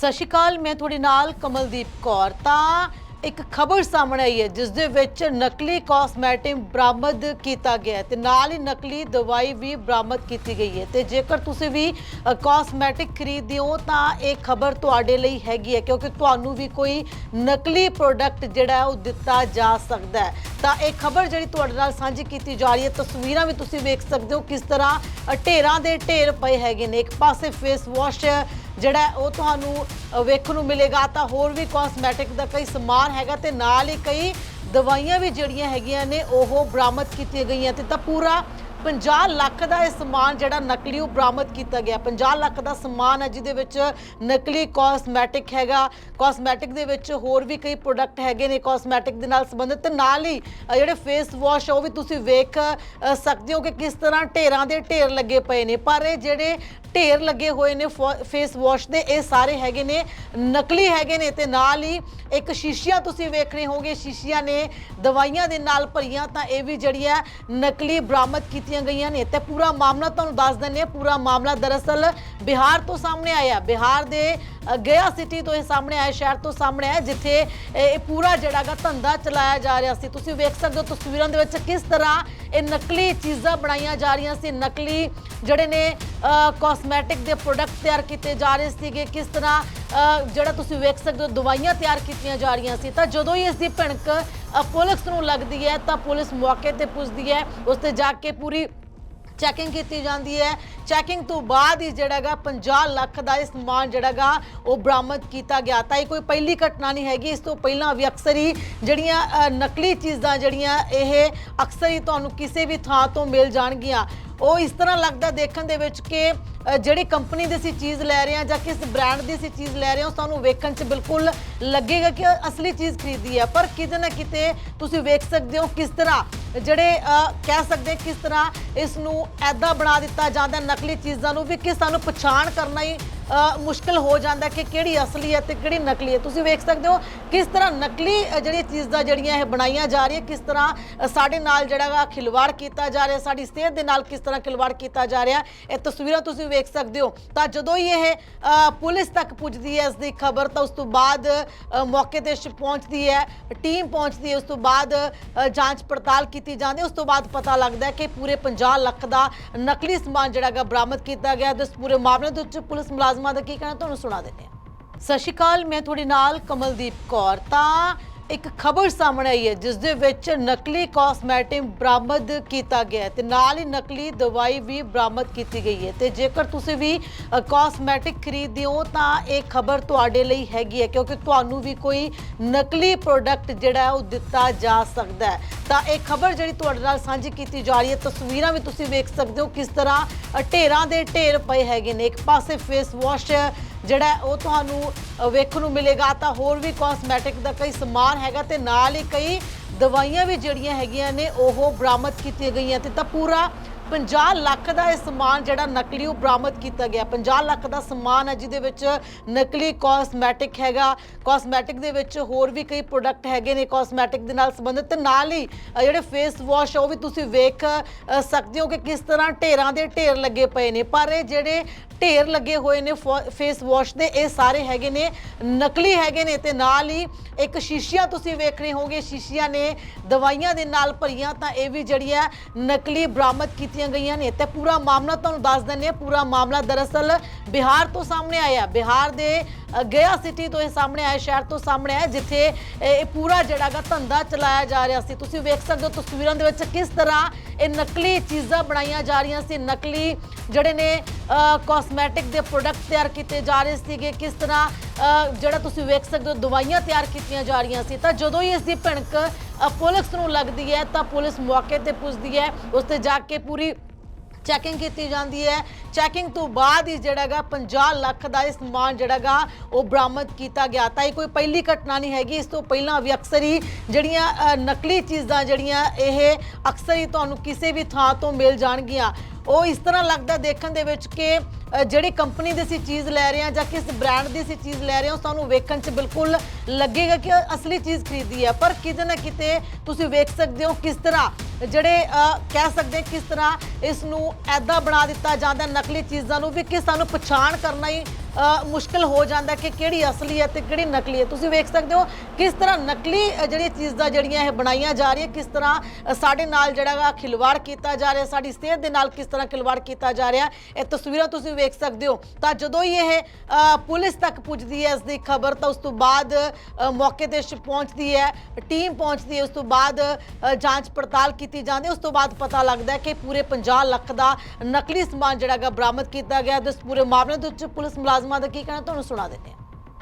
ਸਤਿ ਸ਼੍ਰੀ ਅਕਾਲ, ਮੈਂ ਤੁਹਾਡੇ ਨਾਲ ਕਮਲਦੀਪ ਕੌਰ। ਤਾਂ ਇੱਕ ਖਬਰ ਸਾਹਮਣੇ ਆਈ ਹੈ, ਜਿਸ ਦੇ ਵਿੱਚ ਨਕਲੀ ਕਾਸਮੈਟਿਕ ਬਰਾਮਦ ਕੀਤਾ ਗਿਆ ਹੈ ਤੇ ਨਾਲ ਹੀ ਨਕਲੀ ਦਵਾਈ ਵੀ ਬਰਾਮਦ ਕੀਤੀ ਗਈ ਹੈ। ਤੇ ਜੇਕਰ ਤੁਸੀਂ ਵੀ ਕਾਸਮੈਟਿਕ ਖਰੀਦਦੇ ਹੋ, ਤਾਂ ਇਹ ਖਬਰ ਤੁਹਾਡੇ ਲਈ ਹੈਗੀ ਹੈ, ਕਿਉਂਕਿ ਤੁਹਾਨੂੰ ਵੀ ਕੋਈ ਨਕਲੀ ਪ੍ਰੋਡਕਟ ਜਿਹੜਾ ਉਹ ਦਿੱਤਾ ਜਾ ਸਕਦਾ ਹੈ। ਤਾਂ ਇਹ ਖਬਰ ਜਿਹੜੀ ਤੁਹਾਡੇ ਨਾਲ ਸਾਂਝੀ ਕੀਤੀ ਜਾ ਰਹੀ ਹੈ, ਤਸਵੀਰਾਂ ਵੀ ਤੁਸੀਂ ਵੇਖ ਸਕਦੇ ਹੋ, ਕਿਸ ਤਰ੍ਹਾਂ ਢੇਰਾਂ ਦੇ ਢੇਰ ਪਏ ਹੈਗੇ ਨੇ। ਇੱਕ ਪਾਸੇ ਫੇਸ ਵਾਸ਼ ਜਿਹੜਾ ਉਹ ਤੁਹਾਨੂੰ ਵੇਖਣ ਨੂੰ ਮਿਲੇਗਾ। ਤਾਂ ਹੋਰ ਵੀ ਕਾਸਮੈਟਿਕ ਦਾ ਕਈ ਸਮਾਨ ਹੈਗਾ ਤੇ ਨਾਲ ਹੀ ਕਈ ਦਵਾਈਆਂ ਵੀ ਜਿਹੜੀਆਂ ਹੈਗੀਆਂ ਨੇ, ਉਹ ਬਰਾਮਦ ਕੀਤੀਆਂ ਗਈਆਂ ਤੇ ਤਾਂ ਪੂਰਾ 50 ਲੱਖ ਦਾ ਇਹ ਸਮਾਨ ਜਿਹੜਾ ਨਕਲੀ ਉਹ ਬਰਾਮਦ ਕੀਤਾ ਗਿਆ। 50 ਲੱਖ ਦਾ ਸਮਾਨ ਹੈ ਜਿਹਦੇ ਵਿੱਚ ਨਕਲੀ ਕਾਸਮੈਟਿਕ ਹੈਗਾ। ਕਾਸਮੈਟਿਕ ਦੇ ਵਿੱਚ ਹੋਰ ਵੀ ਕਈ ਪ੍ਰੋਡਕਟ ਹੈਗੇ ਨੇ ਕਾਸਮੈਟਿਕ ਦੇ ਨਾਲ ਸੰਬੰਧਿਤ। ਤੇ ਨਾਲ ਹੀ ਜਿਹੜੇ ਫੇਸ ਵਾਸ਼ ਉਹ ਵੀ ਤੁਸੀਂ ਵੇਖ ਸਕਦੇ ਹੋ ਕਿ ਕਿਸ ਤਰ੍ਹਾਂ ਢੇਰਾਂ ਦੇ ਢੇਰ ਲੱਗੇ ਪਏ ਨੇ। ਪਰ ਇਹ ਜਿਹੜੇ ਢੇਰ ਲੱਗੇ ਹੋਏ ਨੇ ਫੇਸ ਵਾਸ਼ ਦੇ, ਇਹ ਸਾਰੇ ਹੈਗੇ ਨੇ, ਨਕਲੀ ਹੈਗੇ ਨੇ ਤੇ ਨਾਲ ਹੀ ਇੱਕ ਸ਼ੀਸ਼ੀਆਂ ਤੁਸੀਂ ਵੇਖਣੇ ਹੋਗੇ ਸ਼ੀਸ਼ੀਆਂ ਨੇ ਦਵਾਈਆਂ ਦੇ ਨਾਲ ਭਰੀਆਂ, ਤਾਂ ਇਹ ਵੀ ਜਿਹੜੀ ਹੈ ਨਕਲੀ ਬਰਾਮਦ ਕੀਤੀਆਂ ਗਈਆਂ ਨੇ। ਤੇ ਪੂਰਾ ਮਾਮਲਾ ਤੁਹਾਨੂੰ ਦੱਸ ਦਿੰਦੇ ਪੂਰਾ ਮਾਮਲਾ ਦਰਅਸਲ ਬਿਹਾਰ ਤੋਂ ਸਾਹਮਣੇ ਆਇਆ। ਬਿਹਾਰ ਦੇ ਗਿਆ ਸਿਟੀ ਤੋਂ ਇਹ ਸਾਹਮਣੇ ਆਇਆ, ਸ਼ਹਿਰ ਤੋਂ ਸਾਹਮਣੇ ਆਇਆ, ਜਿੱਥੇ ਇਹ ਇਹ ਪੂਰਾ ਜਿਹੜਾਗਾ ਧੰਦਾ ਚਲਾਇਆ ਜਾ ਰਿਹਾ ਸੀ। ਤੁਸੀਂ ਵੇਖ ਸਕਦੇ ਹੋ ਤਸਵੀਰਾਂ ਦੇ ਵਿੱਚ ਕਿਸ ਤਰ੍ਹਾਂ ਇਹ ਨਕਲੀ ਚੀਜ਼ਾਂ ਬਣਾਈਆਂ ਜਾ ਰਹੀਆਂ ਸੀ। ਨਕਲੀ ਜਿਹੜੇ ਨੇ ਕਾਸਮੈਟਿਕ ਦੇ ਪ੍ਰੋਡਕਟ ਤਿਆਰ ਕੀਤੇ ਜਾ ਰਹੇ ਸੀਗੇ। ਕਿਸ ਤਰ੍ਹਾਂ ਜਿਹੜਾ ਤੁਸੀਂ ਵੇਖ ਸਕਦੇ ਹੋ ਦਵਾਈਆਂ ਤਿਆਰ ਕੀਤੀਆਂ ਜਾ ਰਹੀਆਂ ਸੀ। ਤਾਂ ਜਦੋਂ ਹੀ ਇਸ ਦੀ ਭਿਣਕ ਪੁਲਿਸ ਨੂੰ ਲੱਗਦੀ ਹੈ, ਤਾਂ ਪੁਲਿਸ ਮੌਕੇ ਤੇ ਪੁੱਜਦੀ ਹੈ। ਉਸ ਤੇ ਜਾ ਕੇ ਪੂਰੀ ਚੈਕਿੰਗ ਕੀਤੀ ਜਾਂਦੀ ਹੈ। ਚੈਕਿੰਗ ਤੋਂ ਬਾਅਦ ਹੀ ਜਿਹੜਾਗਾ 50 ਲੱਖ ਦਾ ਇਹ ਸਮਾਨ ਜਿਹੜਾਗਾ ਉਹ ਬਰਾਮਦ ਕੀਤਾ ਗਿਆ। ਤਾਂ ਇਹ ਕੋਈ ਪਹਿਲੀ ਘਟਨਾ ਨਹੀਂ ਹੈਗੀ। ਇਸ ਤੋਂ ਪਹਿਲਾਂ ਵੀ ਅਕਸਰ ਹੀ ਜਿਹੜੀਆਂ ਨਕਲੀ ਚੀਜ਼ਾਂ ਜਿਹੜੀਆਂ, ਇਹ ਅਕਸਰ ਹੀ ਤੁਹਾਨੂੰ ਕਿਸੇ ਵੀ ਥਾਂ ਤੋਂ ਮਿਲ ਜਾਣਗੀਆਂ। ਉਹ ਇਸ ਤਰ੍ਹਾਂ ਲੱਗਦਾ ਦੇਖਣ ਦੇ ਵਿੱਚ ਕਿ ਜਿਹੜੀ ਕੰਪਨੀ ਦੀ ਅਸੀਂ ਚੀਜ਼ ਲੈ ਰਹੇ ਹਾਂ ਜਾਂ ਕਿਸ ਬ੍ਰਾਂਡ ਦੀ ਅਸੀਂ ਚੀਜ਼ ਲੈ ਰਹੇ ਹਾਂ ਸਾਨੂੰ ਵੇਖਣ 'ਚ ਬਿਲਕੁਲ ਲੱਗੇਗਾ ਕਿ ਅਸਲੀ ਚੀਜ਼ ਖਰੀਦੀ ਹੈ। ਪਰ ਕਿਤੇ ਨਾ ਕਿਤੇ ਤੁਸੀਂ ਵੇਖ ਸਕਦੇ ਹੋ ਕਿਸ ਤਰ੍ਹਾਂ ਜਿਹੜੇ ਕਹਿ ਸਕਦੇ ਕਿਸ ਤਰ੍ਹਾਂ ਇਸ ਨੂੰ ਐਦਾਂ ਬਣਾ ਦਿੱਤਾ ਜਾਂਦਾ, ਨਕਲੀ ਚੀਜ਼ਾਂ ਨੂੰ ਵੀ ਕਿ ਸਾਨੂੰ ਪਛਾਣ ਕਰਨਾ ਹੀ ਮੁਸ਼ਕਲ ਹੋ ਜਾਂਦਾ ਕਿ ਕਿਹੜੀ ਅਸਲੀ ਹੈ ਤੇ ਕਿਹੜੀ ਨਕਲੀ ਹੈ। ਤੁਸੀਂ ਵੇਖ ਸਕਦੇ ਹੋ ਕਿਸ ਤਰ੍ਹਾਂ ਨਕਲੀ ਅ, ਜਿਹੜੀਆਂ ਚੀਜ਼ਾਂ ਜਿਹੜੀਆਂ ਇਹ ਬਣਾਈਆਂ ਜਾ ਰਹੀਆਂ ਕਿਸ ਤਰ੍ਹਾਂ ਸਾਡੇ ਨਾਲ ਜਿਹੜਾ ਵਾ ਖਿਲਵਾੜ ਕੀਤਾ ਜਾ ਰਿਹਾ ਸਾਡੀ ਸਿਹਤ ਦੇ ਨਾਲ ਕਿਸ ਤਰ੍ਹਾਂ ਖਿਲਵਾੜ ਕੀਤਾ ਜਾ ਰਿਹਾ। ਇਹ ਤਸਵੀਰਾਂ ਤੁਸੀਂ ਵੇਖ ਸਕਦੇ ਹੋ। ਤਾਂ ਜਦੋਂ ਹੀ ਇਹ ਪੁਲਿਸ ਤੱਕ ਪੁੱਜਦੀ ਹੈ ਇਸ ਦੀ ਖਬਰ ਤਾਂ ਉਸ ਤੋਂ ਬਾਅਦ ਮੌਕੇ ਤੇ ਪਹੁੰਚਦੀ ਹੈ ਟੀਮ ਪਹੁੰਚਦੀ ਹੈ ਉਸ ਤੋਂ ਬਾਅਦ ਜਾਂਚ ਪੜਤਾਲ ਕੀਤੀ ਜਾਂਦੀ ਉਸ ਤੋਂ ਬਾਅਦ ਪਤਾ ਲੱਗਦਾ ਹੈ ਕਿ ਪੂਰੇ 50 ਲੱਖ ਦਾ ਨਕਲੀ ਸਮਾਨ ਜਿਹੜਾ ਹੈਗਾ ਬਰਾਮਦ ਕੀਤਾ ਗਿਆ ਤੇ ਇਸ ਪੂਰੇ ਮਾਮਲੇ ਦੇ ਵਿੱਚ ਪੁਲਿਸ ਮੁਲਾਜ਼ਮ ਦਾ ਕੀ ਕਹਿਣਾ, ਤੁਹਾਨੂੰ ਸੁਣਾ ਦਿੰਦੇ ਹਾਂ। ਸਤਿ ਸ਼੍ਰੀ ਅਕਾਲ, ਮੈਂ ਤੁਹਾਡੇ ਨਾਲ ਕਮਲਦੀਪ ਕੌਰ। ਤਾਂ ਇੱਕ ਖਬਰ ਸਾਹਮਣੇ ਆਈ ਹੈ, ਜਿਸ ਦੇ ਵਿੱਚ ਨਕਲੀ ਕਾਸਮੈਟਿਕ ਬਰਾਮਦ ਕੀਤਾ ਗਿਆ ਹੈ ਤੇ ਨਾਲ ਹੀ ਨਕਲੀ ਦਵਾਈ ਵੀ ਬਰਾਮਦ ਕੀਤੀ ਗਈ ਹੈ। ਤੇ ਜੇਕਰ ਤੁਸੀਂ ਵੀ ਕਾਸਮੈਟਿਕ ਖਰੀਦਦੇ ਹੋ ਤਾਂ ਇਹ ਖਬਰ ਤੁਹਾਡੇ ਲਈ ਹੈਗੀ ਹੈ, ਕਿਉਂਕਿ ਤੁਹਾਨੂੰ ਵੀ ਕੋਈ ਨਕਲੀ ਪ੍ਰੋਡਕਟ ਜਿਹੜਾ ਹੈ ਉਹ ਦਿੱਤਾ ਜਾ ਸਕਦਾ ਹੈ। ਤਾਂ ਇਹ ਖਬਰ ਜਿਹੜੀ ਤੁਹਾਡੇ ਨਾਲ ਸਾਂਝੀ ਕੀਤੀ ਜਾ ਰਹੀ ਹੈ, ਤਸਵੀਰਾਂ ਵੀ ਤੁਸੀਂ ਵੇਖ ਸਕਦੇ ਹੋ ਕਿਸ ਤਰ੍ਹਾਂ ਢੇਰਾਂ ਦੇ ਢੇਰ ਪਏ ਹੈਗੇ ਨੇ। ਇੱਕ ਪਾਸੇ ਫੇਸ ਵਾਸ਼ ਜਿਹੜਾ ਉਹ ਤੁਹਾਨੂੰ ਵੇਖਣ ਨੂੰ ਮਿਲੇਗਾ। ਤਾਂ ਹੋਰ ਵੀ ਕਾਸਮੈਟਿਕ ਦਾ ਕਈ ਸਮਾਨ ਹੈਗਾ ਤੇ ਨਾਲ ਹੀ ਕਈ ਦਵਾਈਆਂ ਵੀ ਜਿਹੜੀਆਂ ਹੈਗੀਆਂ ਨੇ, ਉਹ ਬਰਾਮਦ ਕੀਤੀਆਂ ਗਈਆਂ ਤੇ ਤਾਂ ਪੂਰਾ 50 ਲੱਖ ਦਾ ਇਹ ਸਮਾਨ ਜਿਹੜਾ ਨਕਲੀ ਉਹ ਬਰਾਮਦ ਕੀਤਾ ਗਿਆ। 50 ਲੱਖ ਦਾ ਸਮਾਨ ਹੈ ਜਿਹਦੇ ਵਿੱਚ ਨਕਲੀ ਕਾਸਮੈਟਿਕ ਹੈਗਾ। ਕਾਸਮੈਟਿਕ ਦੇ ਵਿੱਚ ਹੋਰ ਵੀ ਕਈ ਪ੍ਰੋਡਕਟ ਹੈਗੇ ਨੇ ਕਾਸਮੈਟਿਕ ਦੇ ਨਾਲ ਸੰਬੰਧਿਤ। ਤੇ ਨਾਲ ਹੀ ਅ, ਜਿਹੜੇ ਫੇਸ ਵਾਸ਼ ਉਹ ਵੀ ਤੁਸੀਂ ਵੇਖ ਅ, ਸਕਦੇ ਹੋ ਕਿ ਕਿਸ ਤਰ੍ਹਾਂ ਢੇਰਾਂ ਦੇ ਢੇਰ ਲੱਗੇ ਪਏ ਨੇ। ਪਰ ਇਹ ਜਿਹੜੇ ਢੇਰ ਲੱਗੇ ਹੋਏ ਨੇ ਫੇਸ ਵਾਸ਼ ਦੇ ਇਹ ਸਾਰੇ ਹੈਗੇ ਨੇ ਨਕਲੀ ਹੈਗੇ ਨੇ। ਤੇ ਨਾਲ ਹੀ ਇੱਕ ਸ਼ੀਸ਼ੀਆਂ ਤੁਸੀਂ ਵੇਖ ਰਹੇ ਹੋਗੇ। ਸ਼ੀਸ਼ੀਆਂ ਨੇ ਦਵਾਈਆਂ ਦੇ ਨਾਲ ਭਰੀਆਂ ਤਾਂ ਇਹ ਵੀ ਜਿਹੜੀ ਹੈ ਨਕਲੀ ਬਰਾਮਦ ਕੀਤੀ ਕੀਤੀਆਂ ਗਈਆਂ ਨੇ। ਤੇ ਪੂਰਾ ਮਾਮਲਾ ਤੁਹਾਨੂੰ ਦੱਸ ਦਿੰਦੇ ਹਾਂ। ਪੂਰਾ ਮਾਮਲਾ ਦਰਅਸਲ ਬਿਹਾਰ ਤੋਂ ਸਾਹਮਣੇ ਆਇਆ। ਬਿਹਾਰ ਦੇ ਗਿਆ ਸਿਟੀ ਤੋਂ ਇਹ ਸਾਹਮਣੇ ਆਇਆ, ਸ਼ਹਿਰ ਤੋਂ ਸਾਹਮਣੇ ਆਇਆ, ਜਿੱਥੇ ਇਹ ਪੂਰਾ ਜਿਹੜਾਗਾ ਧੰਦਾ ਚਲਾਇਆ ਜਾ ਰਿਹਾ ਸੀ। ਤੁਸੀਂ ਵੇਖ ਸਕਦੇ ਹੋ ਤਸਵੀਰਾਂ ਦੇ ਵਿੱਚ ਕਿਸ ਤਰ੍ਹਾਂ ਇਹ ਨਕਲੀ ਚੀਜ਼ਾਂ ਬਣਾਈਆਂ ਜਾ ਰਹੀਆਂ ਸੀ। ਨਕਲੀ ਜਿਹੜੇ ਨੇ ਕਾਸਮੈਟਿਕ ਦੇ ਪ੍ਰੋਡਕਟ ਤਿਆਰ ਕੀਤੇ ਜਾ ਰਹੇ ਸੀਗੇ। ਕਿਸ ਤਰ੍ਹਾਂ ਜਿਹੜਾ ਤੁਸੀਂ ਵੇਖ ਸਕਦੇ ਹੋ, ਦਵਾਈਆਂ ਤਿਆਰ ਕੀਤੀਆਂ ਜਾ ਰਹੀਆਂ ਸੀ। ਤਾਂ ਜਦੋਂ ਹੀ ਇਸ ਦੀ ਭਿਣਕ ਪੁਲਿਸ ਨੂੰ ਲੱਗਦੀ ਹੈ, ਤਾਂ ਪੁਲਿਸ ਮੌਕੇ ਤੇ ਪੁੱਜਦੀ ਹੈ। ਉਸ ਤੇ ਜਾ ਕੇ ਪੂਰੀ ਚੈਕਿੰਗ ਕੀਤੀ ਜਾਂਦੀ ਹੈ। ਚੈਕਿੰਗ ਤੋਂ ਬਾਅਦ ਹੀ ਜਿਹੜਾਗਾ 50 ਲੱਖ ਦਾ ਇਹ ਸਮਾਨ ਜਿਹੜਾਗਾ ਉਹ ਬਰਾਮਦ ਕੀਤਾ ਗਿਆ। ਤਾਂ ਇਹ ਕੋਈ ਪਹਿਲੀ ਘਟਨਾ ਨਹੀਂ ਹੈਗੀ। ਇਸ ਤੋਂ ਪਹਿਲਾਂ ਵੀ ਅਕਸਰ ਹੀ ਜਿਹੜੀਆਂ ਨਕਲੀ ਚੀਜ਼ਾਂ ਜਿਹੜੀਆਂ, ਇਹ ਅਕਸਰ ਹੀ ਤੁਹਾਨੂੰ ਕਿਸੇ ਵੀ ਥਾਂ ਤੋਂ ਮਿਲ ਜਾਣਗੀਆਂ। ਉਹ ਇਸ ਤਰ੍ਹਾਂ ਲੱਗਦਾ ਦੇਖਣ ਦੇ ਵਿੱਚ ਕਿ ਜਿਹੜੀ ਕੰਪਨੀ ਦੀ ਅਸੀਂ ਚੀਜ਼ ਲੈ ਰਹੇ ਹਾਂ ਜਾਂ ਕਿਸ ਬ੍ਰਾਂਡ ਦੀ ਅਸੀਂ ਚੀਜ਼ ਲੈ ਰਹੇ ਹਾਂ, ਉਹ ਸਾਨੂੰ ਵੇਖਣ 'ਚ ਬਿਲਕੁਲ ਲੱਗੇਗਾ ਕਿ ਅਸਲੀ ਚੀਜ਼ ਖਰੀਦੀ ਹੈ। ਪਰ ਕਿਤੇ ਨਾ ਕਿਤੇ ਤੁਸੀਂ ਵੇਖ ਸਕਦੇ ਹੋ ਕਿਸ ਤਰ੍ਹਾਂ ਜਿਹੜੇ ਕਹਿ ਸਕਦੇ ਕਿਸ ਤਰ੍ਹਾਂ ਇਸ ਨੂੰ ਐਦਾਂ ਬਣਾ ਦਿੱਤਾ ਜਾਂਦਾ, ਨਕਲੀ ਚੀਜ਼ਾਂ ਨੂੰ ਵੀ ਕਿ ਸਾਨੂੰ ਪਛਾਣ ਕਰਨਾ ਹੀ ਅ, ਮੁਸ਼ਕਲ ਹੋ ਜਾਂਦਾ ਕਿ ਕਿਹੜੀ ਅਸਲੀ ਹੈ ਤੇ ਕਿਹੜੀ ਨਕਲੀ ਹੈ। ਤੁਸੀਂ ਵੇਖ ਸਕਦੇ ਹੋ ਕਿਸ ਤਰ੍ਹਾਂ ਨਕਲੀ ਅ, ਜਿਹੜੀਆਂ ਚੀਜ਼ਾਂ ਜਿਹੜੀਆਂ ਇਹ ਬਣਾਈਆਂ ਜਾ ਰਹੀਆਂ ਕਿਸ ਤਰ੍ਹਾਂ ਅ, ਸਾਡੇ ਨਾਲ ਜਿਹੜਾ ਗਾ ਖਿਲਵਾੜ ਕੀਤਾ ਜਾ ਰਿਹਾ ਸਾਡੀ ਸਿਹਤ ਦੇ ਨਾਲ ਕਿਸ ਤਰ੍ਹਾਂ ਖਿਲਵਾੜ ਕੀਤਾ ਜਾ ਰਿਹਾ। ਇਹ ਤਸਵੀਰਾਂ ਤੁਸੀਂ ਵੇਖ ਸਕਦੇ ਹੋ। ਤਾਂ ਜਦੋਂ ਹੀ ਇਹ ਅ, ਪੁਲਿਸ ਤੱਕ ਪੁੱਜਦੀ ਹੈ ਇਸ ਦੀ ਖਬਰ ਤਾਂ ਉਸ ਤੋਂ ਬਾਅਦ ਅ, ਮੌਕੇ ਤੇ ਸ਼ ਪਹੁੰਚਦੀ ਹੈ ਟੀਮ ਪਹੁੰਚਦੀ ਹੈ ਉਸ ਤੋਂ ਬਾਅਦ ਅ, ਜਾਂਚ ਪੜਤਾਲ ਕੀਤੀ ਜਾਂਦੀ ਹੈ ਉਸ ਤੋਂ ਬਾਅਦ ਪਤਾ ਲੱਗਦਾ ਹੈ ਕਿ ਪੂਰੇ 50 ਲੱਖ ਦਾ ਨਕਲੀ ਸਮਾਨ ਜਿਹੜਾ ਗਾ ਬਰਾਮਦ ਕੀਤਾ ਗਿਆ ਤੇ ਇਸ ਪੂਰੇ ਮਾਮਲੇ ਦੇ ਵਿੱਚ ਪੁਲਿਸ ਮੁਲਾਜ਼ਮ ਮੁਲਾਜ਼ਮਾਂ ਦਾ ਕੀ ਕਹਿਣਾ ਤੁਹਾਨੂੰ ਸੁਣਾ ਦਿੰਦੇ ਹਾਂ।